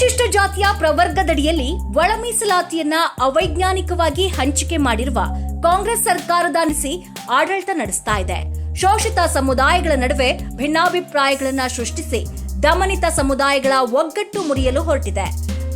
ಪರಿಶಿಷ್ಟ ಜಾತಿಯ ಪ್ರವರ್ಗದಡಿಯಲ್ಲಿ ಒಳ ಮೀಸಲಾತಿಯನ್ನ ಅವೈಜ್ಞಾನಿಕವಾಗಿ ಹಂಚಿಕೆ ಮಾಡಿರುವ ಕಾಂಗ್ರೆಸ್ ಸರ್ಕಾರದ ಅನಿಸಿ ಆಡಳಿತ ನಡೆಸ್ತಾ ಇದೆ. ಶೋಷಿತ ಸಮುದಾಯಗಳ ನಡುವೆ ಭಿನ್ನಾಭಿಪ್ರಾಯಗಳನ್ನ ಸೃಷ್ಟಿಸಿ ದಮನಿತ ಸಮುದಾಯಗಳ ಒಗ್ಗಟ್ಟು ಮುರಿಯಲು ಹೊರಟಿದೆ.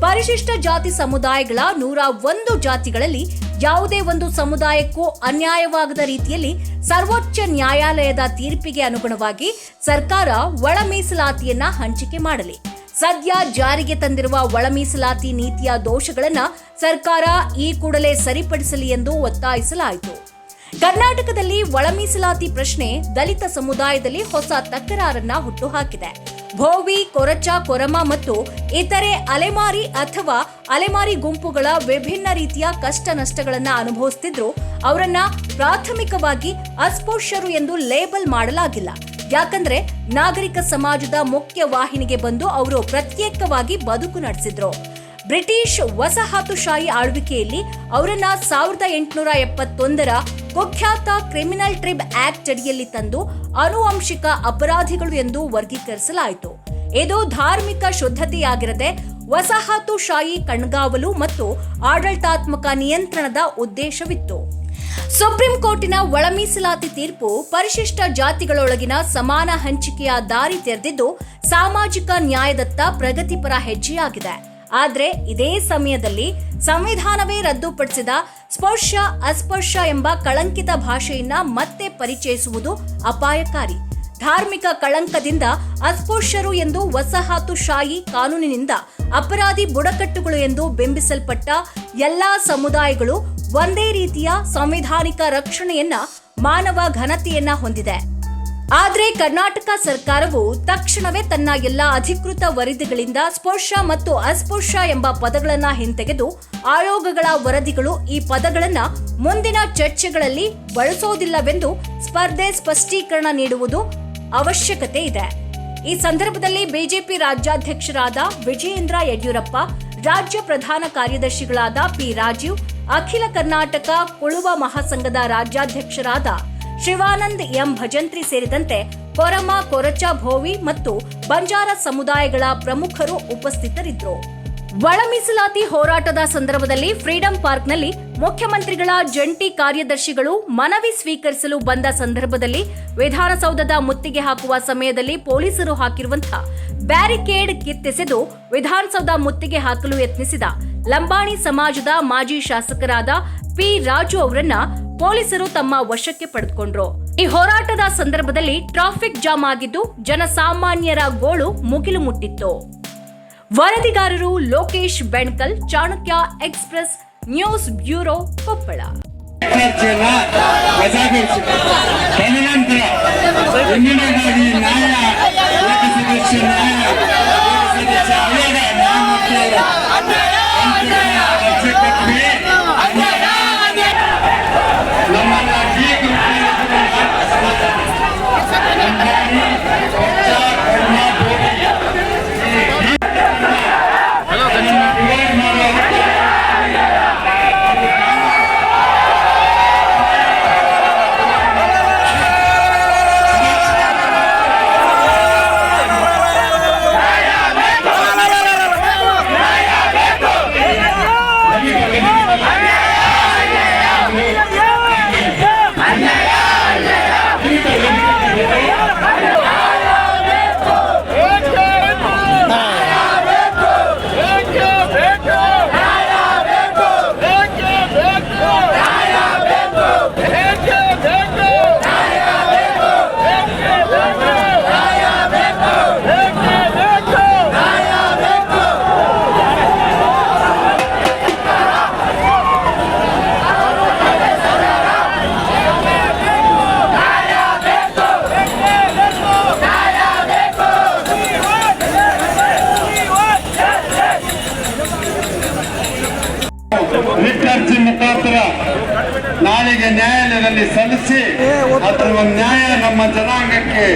ಪರಿಶಿಷ್ಟ ಜಾತಿ ಸಮುದಾಯಗಳ ನೂರ ಒಂದು ಜಾತಿಗಳಲ್ಲಿ ಯಾವುದೇ ಒಂದು ಸಮುದಾಯಕ್ಕೂ ಅನ್ಯಾಯವಾಗದ ರೀತಿಯಲ್ಲಿ ಸರ್ವೋಚ್ಚ ನ್ಯಾಯಾಲಯದ ತೀರ್ಪಿಗೆ ಅನುಗುಣವಾಗಿ ಸರ್ಕಾರ ಒಳ ಮೀಸಲಾತಿಯನ್ನ ಹಂಚಿಕೆ ಮಾಡಲಿ. ಸದ್ಯ ಜಾರಿಗೆ ತಂದಿರುವ ಒಳ ಮೀಸಲಾತಿ ನೀತಿಯ ದೋಷಗಳನ್ನು ಸರ್ಕಾರ ಈ ಕೂಡಲೇ ಸರಿಪಡಿಸಲಿ ಎಂದು ಒತ್ತಾಯಿಸಲಾಯಿತು. ಕರ್ನಾಟಕದಲ್ಲಿ ಒಳ ಮೀಸಲಾತಿ ಪ್ರಶ್ನೆ ದಲಿತ ಸಮುದಾಯದಲ್ಲಿ ಹೊಸ ತಕರಾರನ್ನ ಹುಟ್ಟುಹಾಕಿದೆ. ಭೋವಿ, ಕೊರಚ, ಕೊರಮ ಮತ್ತು ಇತರೆ ಅಲೆಮಾರಿ ಅಥವಾ ಅಲೆಮಾರಿ ಗುಂಪುಗಳ ವಿಭಿನ್ನ ರೀತಿಯ ಕಷ್ಟ ನಷ್ಟಗಳನ್ನು ಅನುಭವಿಸುತ್ತಿದ್ರು ಅವರನ್ನ ಪ್ರಾಥಮಿಕವಾಗಿ ಅಸ್ಪೃಶ್ಯರು ಎಂದು ಲೇಬಲ್ ಮಾಡಲಾಗಿಲ್ಲ. ಯಾಕಂದ್ರೆ ನಾಗರಿಕ ಸಮಾಜದ ಮುಖ್ಯ ವಾಹಿನಿಗೆ ಬಂದು ಅವರು ಪ್ರತ್ಯೇಕವಾಗಿ ಬದುಕು ನಡೆಸಿದ್ರು. ಬ್ರಿಟಿಷ್ ವಸಾಹತುಶಾಹಿ ಆಳ್ವಿಕೆಯಲ್ಲಿ ಅವರನ್ನ ಸಾವಿರದ ಎಂಟುನೂರ ಎಪ್ಪತ್ತೊಂದರ ಕುಖ್ಯಾತ ಕ್ರಿಮಿನಲ್ ಟ್ರಿಬ್ ಆಕ್ಟ್ ಅಡಿಯಲ್ಲಿ ತಂದು ಅನುವಂಶಿಕ ಅಪರಾಧಿಗಳು ಎಂದು ವರ್ಗೀಕರಿಸಲಾಯಿತು. ಇದು ಧಾರ್ಮಿಕ ಶುದ್ಧತೆಯಾಗಿರದೆ ವಸಾಹತುಶಾಹಿ ಕಣ್ಗಾವಲು ಮತ್ತು ಆಡಳಿತಾತ್ಮಕ ನಿಯಂತ್ರಣದ ಉದ್ದೇಶವಿತ್ತು. ಸುಪ್ರೀಂ ಕೋರ್ಟಿನ ಒಳ ಮೀಸಲಾತಿ ತೀರ್ಪು ಪರಿಶಿಷ್ಟ ಜಾತಿಗಳೊಳಗಿನ ಸಮಾನ ಹಂಚಿಕೆಯ ದಾರಿ ತೆರೆದಿದ್ದು ಸಾಮಾಜಿಕ ನ್ಯಾಯದತ್ತ ಪ್ರಗತಿಪರ ಹೆಜ್ಜೆಯಾಗಿದೆ. ಆದರೆ ಇದೇ ಸಮಯದಲ್ಲಿ ಸಂವಿಧಾನವೇ ರದ್ದುಪಡಿಸಿದ ಸ್ಪರ್ಶ ಅಸ್ಪರ್ಶ ಎಂಬ ಕಳಂಕಿತ ಭಾಷೆಯನ್ನ ಮತ್ತೆ ಪರಿಚಯಿಸುವುದು ಅಪಾಯಕಾರಿ. ಧಾರ್ಮಿಕ ಕಳಂಕದಿಂದ ಅಸ್ಪೃಶ್ಯರು ಎಂದು ವಸಾಹತುಶಾಹಿ ಕಾನೂನಿನಿಂದ ಅಪರಾಧಿ ಬುಡಕಟ್ಟುಗಳು ಎಂದು ಬಿಂಬಿಸಲ್ಪಟ್ಟ ಎಲ್ಲಾ ಸಮುದಾಯಗಳು ಒಂದೇ ರೀತಿಯ ಸಂವಿಧಾನಿಕ ರಕ್ಷಣೆಯನ್ನ ಮಾನವ ಘನತೆಯನ್ನ ಹೊಂದಿದೆ. ಆದರೆ ಕರ್ನಾಟಕ ಸರ್ಕಾರವು ತಕ್ಷಣವೇ ತನ್ನ ಎಲ್ಲಾ ಅಧಿಕೃತ ವರದಿಗಳಿಂದ ಸ್ಪರ್ಶ ಮತ್ತು ಅಸ್ಪರ್ಶ ಎಂಬ ಪದಗಳನ್ನು ಹಿಂತೆಗೆದು ಆಯೋಗಗಳ ವರದಿಗಳು ಈ ಪದಗಳನ್ನು ಮುಂದಿನ ಚರ್ಚೆಗಳಲ್ಲಿ ಬಳಸೋದಿಲ್ಲವೆಂದು ಸ್ಪರ್ಧೆ ಸ್ಪಷ್ಟೀಕರಣ ನೀಡುವುದು ಅವಶ್ಯಕತೆ ಇದೆ. ಈ ಸಂದರ್ಭದಲ್ಲಿ ಬಿಜೆಪಿ ರಾಜ್ಯಾಧ್ಯಕ್ಷರಾದ ವಿಜಯೇಂದ್ರ ಯಡಿಯೂರಪ್ಪ, ರಾಜ್ಯ ಪ್ರಧಾನ ಕಾರ್ಯದರ್ಶಿಗಳಾದ ಪಿ ರಾಜೀವ್, ಅಖಿಲ ಕರ್ನಾಟಕ ಕುಳುವ ಮಹಾಸಂಘದ ರಾಜ್ಯಾಧ್ಯಕ್ಷರಾದ ಶಿವಾನಂದ್ ಎಂ ಭಜಂತ್ರಿ ಸೇರಿದಂತೆ ಕೊರಮ ಕೊರಚ ಭೋವಿ ಮತ್ತು ಬಂಜಾರ ಸಮುದಾಯಗಳ ಪ್ರಮುಖರು ಉಪಸ್ಥಿತರಿದ್ದರು. ಒಳ ಮೀಸಲಾತಿ ಹೋರಾಟದ ಸಂದರ್ಭದಲ್ಲಿ ಫ್ರೀಡಂ ಪಾರ್ಕ್ನಲ್ಲಿ ಮುಖ್ಯಮಂತ್ರಿಗಳ ಜಂಟಿ ಕಾರ್ಯದರ್ಶಿಗಳು ಮನವಿ ಸ್ವೀಕರಿಸಲು ಬಂದ ಸಂದರ್ಭದಲ್ಲಿ ವಿಧಾನಸೌಧದ ಮುತ್ತಿಗೆ ಹಾಕುವ ಸಮಯದಲ್ಲಿ ಪೊಲೀಸರು ಹಾಕಿರುವಂತಹ ಬ್ಯಾರಿಕೇಡ್ ಕಿತ್ತೆಸೆದು ವಿಧಾನಸೌಧ ಮುತ್ತಿಗೆ ಹಾಕಲು ಯತ್ನಿಸಿದ ಲಂಬಾಣಿ ಸಮಾಜದ ಮಾಜಿ ಶಾಸಕರಾದ ಪಿ ರಾಜು ಅವರನ್ನ ಪೊಲೀಸರು ತಮ್ಮ ವಶಕ್ಕೆ ಪಡೆದುಕೊಂಡ್ರು. ಈ ಹೋರಾಟದ ಸಂದರ್ಭದಲ್ಲಿ ಟ್ರಾಫಿಕ್ ಜಾಮ್ ಆಗಿದ್ದು ಜನಸಾಮಾನ್ಯರ ಗೋಳು ಮುಗಿಲು ಮುಟ್ಟಿತ್ತು. ವರದಿಗಾರರು Lokesh Benkal Chanakya express news bureau Koppal. ತದನಂತರ ಸಲ್ಲಿಸಿ ಅದರ ನ್ಯಾಯ ನಮ್ಮ ಜನಾಂಗಕ್ಕೆ.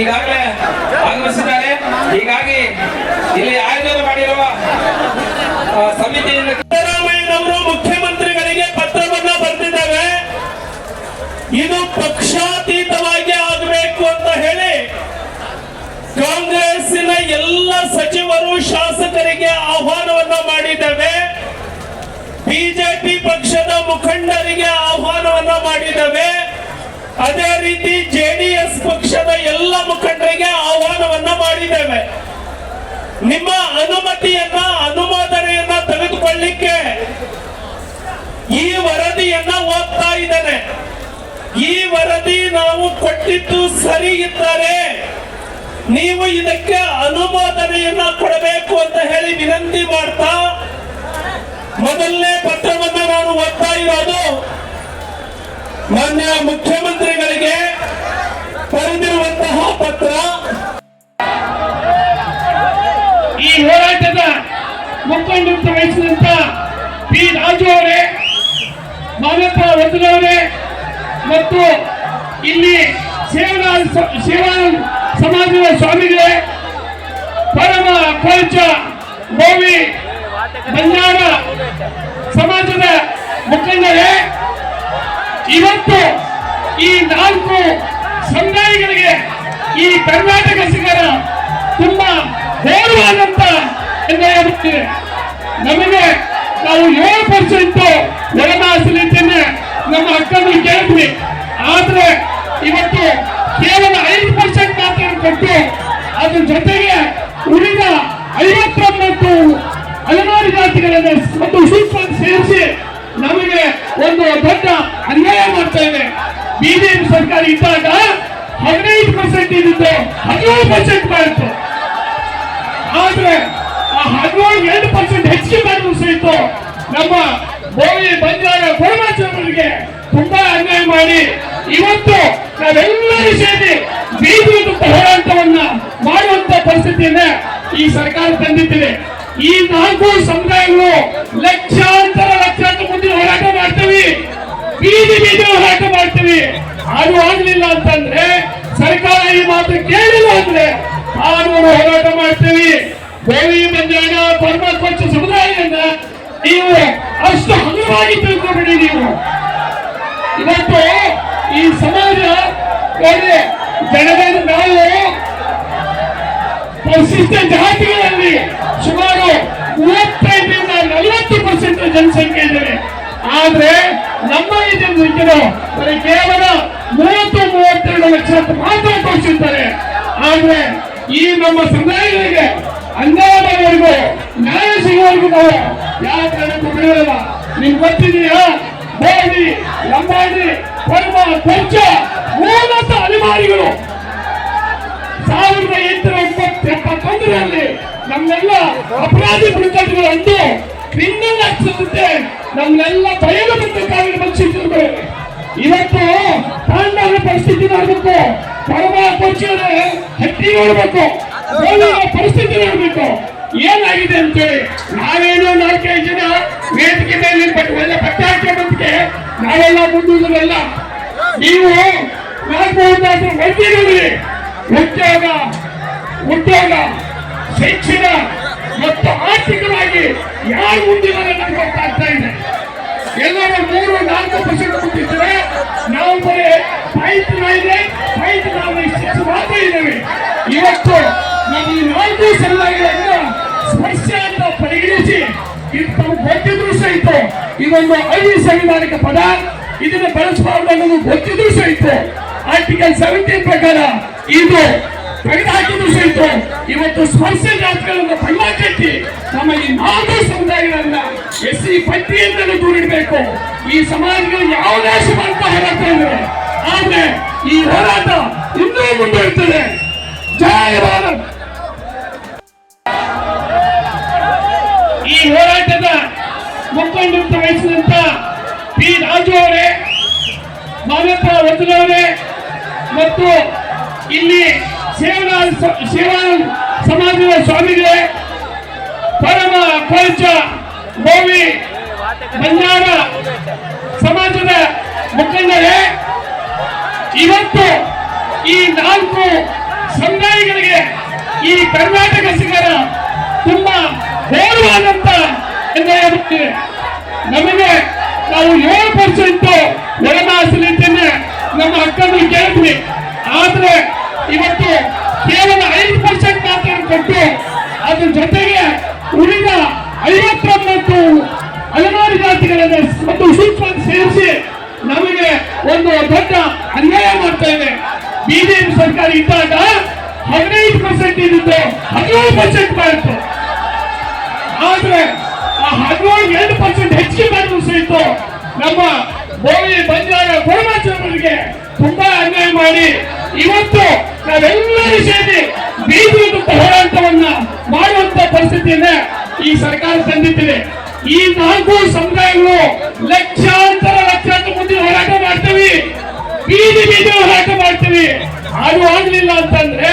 ಈಗಾಗಲೇ ಆಗಮಿಸಿದ್ದಾರೆ. ಹೀಗಾಗಿ ಇಲ್ಲಿ ಆಯೋಜನೆ ಮಾಡಿರುವ ಸಮಿತಿಯಿಂದ ಸಿದ್ದರಾಮಯ್ಯನವರು ಮುಖ್ಯಮಂತ್ರಿಗಳಿಗೆ ಪತ್ರವನ್ನ ಬರೆದಿದ್ದಾವೆ ಇದು ಪಕ್ಷಾತೀತವಾಗಿ ಆಗಬೇಕು ಅಂತ ಹೇಳಿ ಕಾಂಗ್ರೆಸ್ಸಿನ ಎಲ್ಲ ಸಚಿವರು ಶಾಸಕರಿಗೆ ಆಹ್ವಾನವನ್ನ ಮಾಡಿದ್ದೇವೆ. ಬಿಜೆಪಿ ಪಕ್ಷದ ಮುಖಂಡರಿಗೆ ಆಹ್ವಾನವನ್ನ ಮಾಡಿದ್ದೇವೆ. ಅದೇ ರೀತಿ ಜೆಡಿಎಸ್ ನಿಮ್ಮ ಅನುಮತಿಯನ್ನ, ಅನುಮೋದನೆಯನ್ನ ತೆಗೆದುಕೊಳ್ಳಿಕ್ಕೆ ಈ ವರದಿಯನ್ನ ಓದ್ತಾ ಇದ್ದೇನೆ. ಈ ವರದಿ ನಾವು ಕೊಟ್ಟಿದ್ದು ಸರಿ ಇದ್ದರೆ ನೀವು ಇದಕ್ಕೆ ಅನುಮೋದನೆಯನ್ನ ಕೊಡಬೇಕು ಅಂತ ಹೇಳಿ ವಿನಂತಿ ಮಾಡ್ತಾ ಮೊದಲನೇ ಪತ್ರವನ್ನು ನಾನು ಓದ್ತಾ ಇರೋದು ಮಾನ್ಯ ಮುಖ್ಯಮಂತ್ರಿಗಳಿಗೆ ಬರೆದಿರುವಂತಹ ಪತ್ರ. ಮುಖಂಡತ್ವ ವಹಿಸಿದಂತ ಪಿ ರಾಜು ಅವರೇ ಮಾನಪ್ಪ ವದನವರೇ ಮತ್ತು ಇಲ್ಲಿ ಸೇವಾ ಸೇವಾ ಸಮಾಜದ ಸ್ವಾಮಿಗಳೇ, ಪರಮ ಕೋಚ ಗೋವಿ ಬಂಜಾರ ಸಮಾಜದ ಮುಖಂಡರೇ, ಇವತ್ತು ಈ ನಾಲ್ಕು ಸಮುದಾಯಗಳಿಗೆ ಈ ಕರ್ನಾಟಕ ಸಿಗರ ತುಂಬಾ ಘೋರವಾದಂತ ಅನ್ಯಾಯ ನಮಗೆ ನಾವು ಏಳು ಪರ್ಸೆಂಟ್ ಒಳಮಾಸಲಿದ್ದನ್ನ ನಮ್ಮ ಹಕ್ಕನ್ನು ಕೇಳಿದ್ವಿ ಆದ್ರೆ ಇವತ್ತು ಕೇವಲ ಐದು ಪರ್ಸೆಂಟ್ ಮಾತ್ರ ಕೊಟ್ಟು ಅದ್ರ ಜೊತೆಗೆ ಉಳಿದ ಐವತ್ತೊಂಬತ್ತು ಹಲವಾರು ಜಾತಿಗಳನ್ನು ಒಂದು ಸೂಕ್ಷ್ಮ ಸೇರಿಸಿ ನಮಗೆ ಒಂದು ದೊಡ್ಡ ಅನ್ಯಾಯ ಮಾಡ್ತಾ ಇದೆ. ಬಿಜೆಪಿ ಸರ್ಕಾರ ಇದ್ದಾಗ ಹದಿನೈದು ಪರ್ಸೆಂಟ್ ಇರುತ್ತೆ ಹದಿನೇಳು ಪರ್ಸೆಂಟ್ ಮಾಡಿತ್ತು. ಆದ್ರೆ ಹದಿನೇಳು ಎರಡು ಪರ್ಸೆಂಟ್ ಹೆಚ್ಚಿಗೆ ಮಾಡಿದ್ರು ಸಹಿತ ನಮ್ಮ ಗೋವಿ ಬಂಜಾರ ಕೊಡಮಾಚವರಿಗೆ ತುಂಬಾ ಅನ್ಯಾಯ ಮಾಡಿ ಇವತ್ತು ನಾವೆಲ್ಲರೂ ಸೇರಿ ಬೀದಿ ಹೋರಾಟವನ್ನ ಮಾಡುವಂತ ಪರಿಸ್ಥಿತಿಯನ್ನ ಈ ಸರ್ಕಾರ ತಂದಿದ್ದೇವೆ ಈ ನಾಲ್ಕು ಸಮುದಾಯಗಳು ಲಕ್ಷಾಂತರ ಲಕ್ಷಾಂತರ ಮುಂದೆ ಹೋರಾಟ ಮಾಡ್ತೀವಿ. ಬೀದಿ ಬೀದಿ ಹೋರಾಟ ಮಾಡ್ತೀವಿ. ಅದು ಆಗ್ಲಿಲ್ಲ ಅಂತಂದ್ರೆ ಸರ್ಕಾರ ಈ ಮಾತು ಕೇಳಿಲ್ಲ ಅಂದ್ರೆ ಕಾನೂನು ಹೋರಾಟ ಮಾಡ್ತೀವಿ. ಗೋವಿ ಬಂದಾಗ, ಪರಮ ಕೊಂಚ ಸಮುದಾಯದಿಂದ ನೀವು ಅಷ್ಟು ಹಗುರವಾಗಿ ತಿಳ್ಕೊಬೇಡಿ ನೀವು. ಇವತ್ತು ಈ ಸಮಾಜ ನೋಡಿ ಜನಗಣ ನಾವು ಪರಿಶಿಷ್ಟ ಜಾತಿಗಳಲ್ಲಿ ಸುಮಾರು ಮೂವತ್ತೈದರಿಂದ ನಲವತ್ತು ಪರ್ಸೆಂಟ್ ಜನಸಂಖ್ಯೆ ಇದ್ದಾರೆ ಆದ್ರೆ ನಮ್ಮ ಈ ಜನಸಂಖ್ಯೆ ಬರೀ ಕೇವಲ ಮೂವತ್ತು, ಮೂವತ್ತೆರಡು ಲಕ್ಷ ಮಾತ್ರ ತೋರಿಸಿರ್ತಾರೆ. ಆದ್ರೆ ಈ ನಮ್ಮ ಸಮುದಾಯಗಳಿಗೆ ಅನ್ಯಾಯ ಮಾಡೋವರೆಗೂ ನ್ಯಾಯ ಸಿಗುವವರೆಗೂ ನಾವು ಯಾವ ಕಾರಣಕ್ಕೂ ಬಿಡುವುದಿಲ್ಲ ನಿಮ್ಗೆ ಗೊತ್ತಿದೆಯಾ ಬೋಡಿ ಲಂಬಾಡಿ ಪರ್ಮ ಕೊಂಚ ಮೂಲತ ಅಲೆಮಾರಿಗಳು ಸಾವಿರದ ಎಂಟುನೂರ ಎಪ್ಪತ್ತ ಎಪ್ಪತ್ತೊಂದರಲ್ಲಿ ನಮ್ಮೆಲ್ಲ ಅಪರಾಧಿ ಬುಡಕಟ್ಟುಗಳು ಅಂದು ಕ್ರಿಮಿನಲ್ ಆಗ್ತದಂತೆ ನಮ್ನೆಲ್ಲ ಬಯಲು ಕಾವಿನ ಮನುಷ್ಯರು ಇವತ್ತು ತಾಂಡವ ಪರಿಸ್ಥಿತಿ ನೋಡ್ಬೇಕು. ಪರಮ ಕೊಂಚ ಹಟ್ಟಿ ನೋಡ್ಬೇಕು. ಪರಿಸ್ಥಿತಿ ಇರಬೇಕು ಏನಾಗಿದೆ ಅಂತೇಳಿ, ನಾವೇನೋ ನಾಲ್ಕೈದು ಜನ ವೇದಿಕೆ ಮೇಲೆ ಒಳ್ಳೆ ಬಟ್ಟೆ ಹಾಕೋದಕ್ಕೆ ನಾವೆಲ್ಲ ಮುಂದುವರೆಲ್ಲ ನೀವು ನಾಲ್ಕು ವೈದ್ಯರಲ್ಲಿ ಉದ್ಯೋಗ ಉದ್ಯೋಗ, ಶಿಕ್ಷಣ, ಮತ್ತು ಆರ್ಥಿಕವಾಗಿ ಯಾರು ಮುಂದಿದ್ದಾರೆ ನಮ್ಗೆ ಗೊತ್ತಾಗ್ತಾ ಇದೆ. ಎಲ್ಲರೂ ಮೂರು ನಾಲ್ಕು ಪರ್ಸೆಂಟ್ ಅವಿಸಂವಿಧಾನಿಕ ಪದ. ಇದನ್ನು ಬಳಸಬಾರದು ಅನ್ನೋದು ಗೊತ್ತಿದ್ರು ಸಹಿತ ಆರ್ಟಿಕಲ್ ಸೆವೆಂಟೀನ್ ಪ್ರಕಾರ ಇದು ತೆಗೆದುಹಾಕಿದ್ರು ಸಹಿತ ಇವತ್ತು ಸ್ಪರ್ಶ ಜಾತಿಗಳನ್ನು ಕಟ್ಟಿ ನಮ್ಮ ಈ ನಾಲ್ಕು ಸಮುದಾಯಗಳನ್ನ ಎಸ್ ಸಿ ಪಟ್ಟಿಯಿಂದಲೂ ದೂರಿಡಬೇಕು. ಈ ಸಮಾಜಗಳು ಯಾವುದೇ ಸುಮಂತ ಹೋರಾಟ ಇದ್ದಾರೆ ಆದ್ರೆ ಈ ಹೋರಾಟ ಇನ್ನೂ ಮುಂದುವರಿತದೆ. ಜಯ ಭಾರತ್! ಈ ಹೋರಾಟದ ಮುಖಂಡತ್ವ ವಹಿಸಿದಂತ ಮಾನಪ್ಪ ವರ್ತನವರೇ ಮತ್ತು ಇಲ್ಲಿ ಸೇವಾ ಸೇವಾ ಸಮಾಜದ ಸ್ವಾಮಿಗಳೇ, ಪರಮ ಕೋಚ ಗೋವಿ ಬಂಜಾರ ಸಮಾಜದ ಮುಖಂಡರೇ, ಇವತ್ತು ಈ ನಾಲ್ಕು ಸಮುದಾಯಗಳಿಗೆ ಈ ಕರ್ನಾಟಕ ಸಿಗರ ತುಂಬಾ ಗೌರವಾದಂತ. ನಮಗೆ ನಾವು ಏಳು ಪರ್ಸೆಂಟ್ ನಮ್ಮ ಹಕ್ಕನ್ನು ಕೇಳಿದ್ವಿ ಆದ್ರೆ ಇವತ್ತು ಕೇವಲ ಐದು ಪರ್ಸೆಂಟ್ ಮಾತ್ರ ಕೊಟ್ಟು ಅದ್ರ ಜೊತೆಗೆ ಉಳಿದ ಐವತ್ತೊಂಬತ್ತು ಹಲವಾರು ಜಾತಿಗಳನ್ನ ಮತ್ತು ಸೂಕ್ಷ್ಮ ಸೇರಿಸಿ ನಮಗೆ ಒಂದು ದೊಡ್ಡ ಅನ್ಯಾಯ ಮಾಡ್ತಾ ಇದೆ. ಬಿಜೆಪಿ ಸರ್ಕಾರ ಇದ್ದಾಗ ಹದಿನೈದು ಪರ್ಸೆಂಟ್ ಇದ್ದು ಹದಿನೇಳು ಪರ್ಸೆಂಟ್ ಮಾಡಿತ್ತು. ಆದ್ರೆ ಆ ಹದಿನೇಳು, ಎರಡು ಪರ್ಸೆಂಟ್ ಹೆಚ್ಚಿಗೆ ಮಾಡಿದ್ರು ಸಹಿತ ನಮ್ಮ ಬೋಳಿ ಬಂಜಾರ ಕೊರಮಾಚರಿಗೆ ತುಂಬಾ ಅನ್ಯಾಯ ಮಾಡಿ ಇವತ್ತು ನಾವೆಲ್ಲರೂ ಸೇರಿ ಬೀದಿ ಹೋರಾಟವನ್ನ ಮಾಡುವಂತ ಪರಿಸ್ಥಿತಿಯನ್ನ ಈ ಸರ್ಕಾರ ತಂದಿದ್ದೇವೆ ಈ ನಾಲ್ಕು ಸಮುದಾಯಗಳು ಲಕ್ಷಾಂತರ ಲಕ್ಷಾಂತರ ಮುಂದೆ ಹೋರಾಟ ಮಾಡ್ತೀವಿ. ಬೀದಿ ಬೀದಿ ಹೋರಾಟ ಮಾಡ್ತೀವಿ. ಅದು ಆಗ್ಲಿಲ್ಲ ಅಂತಂದ್ರೆ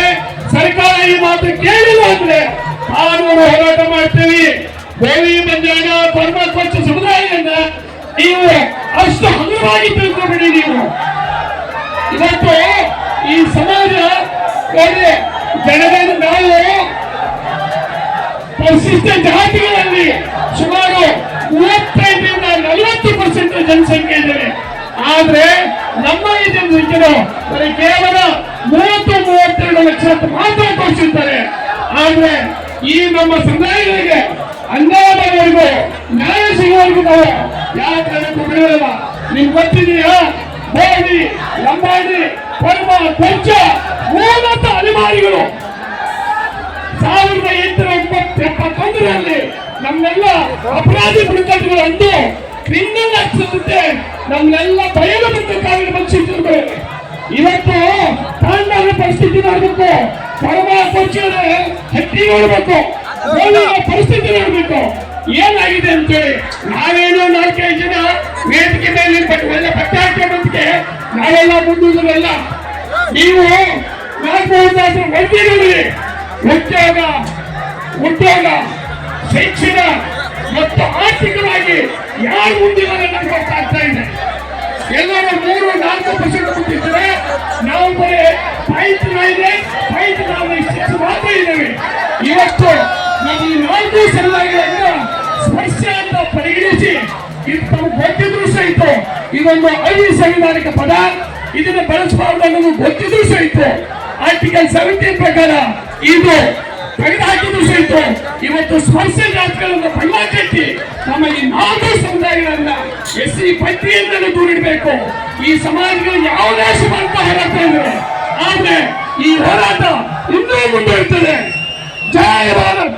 ಸರ್ಕಾರ ಈ ಮಾತು ಕೇಳಿಲ್ಲ ಅಂದ್ರೆ ಕಾನೂನು ಹೋರಾಟ ಮಾಡ್ತೀವಿ. ಗೋವಿ ಬಂಜಾರ ಪರಮಾತ್ಮ ಸಮುದಾಯದಿಂದ ನೀವು ಅಷ್ಟು ಹಗುರವಾಗಿ ತಿಳ್ಕೊಬೇಡಿ ನೀವು. ಇವತ್ತು ಈ ಸಮಾಜ ಜನರ ನಾವು ಪರಿಶಿಷ್ಟ ಜಾತಿಗಳಲ್ಲಿ ಸುಮಾರು ಮೂವತ್ತೈದರಿಂದ ನಲವತ್ತು ಪರ್ಸೆಂಟ್ ಜನಸಂಖ್ಯೆ ಇದ್ದಾರೆ ಆದ್ರೆ ನಮ್ಮ ಈ ಜನಸಂಖ್ಯೆನು ಬರೀ ಕೇವಲ ಮೂವತ್ತು ಮೂವತ್ತೆರಡು ಲಕ್ಷ ಮಾತ್ರ ತೋರಿಸಿದ್ದಾರೆ ಆದ್ರೆ ಈ ನಮ್ಮ ಸಮುದಾಯಗಳಿಗೆ ಅನ್ಯಾಯದವರೆಗೂ ನ್ಯಾಯ ಸಿಗುವವರೆಗೂ ನಾವು ಯಾವ ಕಾರಣಕ್ಕೂ ಬಿಡುವುದಿಲ್ಲ ನಿಮ್ಗೆ ಗೊತ್ತಿದೀಯಾ ಬೋಡಿ ಲಂಬಾಡಿ ಪರ್ಮ ಕೊಂಚ ಮೂಲತ ಅಲೆಮಾರಿಗಳು ಸಾವಿರದ ಎಂಟುನೂರ ಎಪ್ಪತ್ತೊಂದರಲ್ಲಿ ನಮ್ಮೆಲ್ಲ ಅಪರಾಧಿ ಬುಡಕಟ್ಟುಗಳು ಅಂದು ಕ್ರಿಮಿನಲ್ ಆಗ್ತಿರುತ್ತೆ ನಮ್ನೆಲ್ಲ ಬಯಲು ಮತ್ತು ಕಾವಿನ ಬಂಧಿಸಿದ್ರು ಇವತ್ತು ತಾಂಡವ ಪರಿಸ್ಥಿತಿ ನೋಡ್ಬೇಕು. ಪರಮ ಕೊಂಚ ಹಟ್ಟಿ ನೋಡ್ಬೇಕು. ಪರಿಸ್ಥಿತಿ ನೋಡ್ಬೇಕು. ಏನಾಗಿದೆ ಅಂತೇಳಿ ನಾವೇನೋ ನಾಲ್ಕೈದು ಜನ ವೇದಿಕೆ ಮೇಲೆ ನಿಂತ್ಬಿಟ್ಟು ಒಳ್ಳೆ ಬಟ್ಟೆ ಹಾಕೊಂಡಂತೆ ನಾವೆಲ್ಲ ಮುಂದುವರೆಲ್ಲ ನೀವು ನಾಲ್ಕು ವೈದ್ಯರಲ್ಲಿ ಉದ್ಯೋಗ ಉದ್ಯೋಗ, ಶಿಕ್ಷಣ ಮತ್ತು ಆರ್ಥಿಕವಾಗಿ ಯಾರು ಮುಂದಿದ್ದಾರೆ ನಮ್ಗೆ ಗೊತ್ತಾಗ್ತಾ ಇದೆ. ಎಲ್ಲರೂ ಮೂರು, ನಾಲ್ಕು ಪರ್ಸೆಂಟ್ ಮುಂದಿದ್ರೆ ನಾವು ಬರೀ ಐದು ಇದೆ ಐದು ನಾವು ಇಷ್ಟು ಮಾತ್ರ ಇದ್ದೇವೆ. ಇವತ್ತು ನಾವು ಈ ನಾಲ್ಕು ಸಮುದಾಯಗಳನ್ನ ಸ್ಪರ್ಶ ಅಂತ ಪರಿಗಣಿಸಿ ಇದು ಗೊತ್ತಿದ್ರು ಸಹಿತ ಇದೊಂದು ಸಂವಿಧಾನಿಕ ಪದ ಇದನ್ನು ಬಳಸಬಾರದು ಅನ್ನೋದು ಗೊತ್ತಿದ್ರು ಸಹಿತ ಆರ್ಟಿಕಲ್ ಸೆವೆಂಟೀನ್ ಪ್ರಕಾರ ಇದು ತೆಗೆದುಹಾಕಿದ್ರು ಸಹಿತ ಇವತ್ತು ಸ್ಪರ್ಶ ಜಾತಿಗಳನ್ನು ಕಟ್ಟಿ ನಮ್ಮ ಈ ನಾಲ್ಕು ಸಮುದಾಯಗಳನ್ನ ಎಸ್ ಸಿ ಪಟ್ಟಿಯಿಂದಲೂ ದೂರಿಡಬೇಕು. ಈ ಸಮಾಜಗಳು ಯಾವುದೇ ಸುಮಂತ ಹೋರಾಟ ಇದ್ದಾರೆ ಆದ್ರೆ ಈ ಹೋರಾಟ ಇನ್ನೂ ಮುಂದುವರಿತದೆ ಜಯ ಭಾರತ್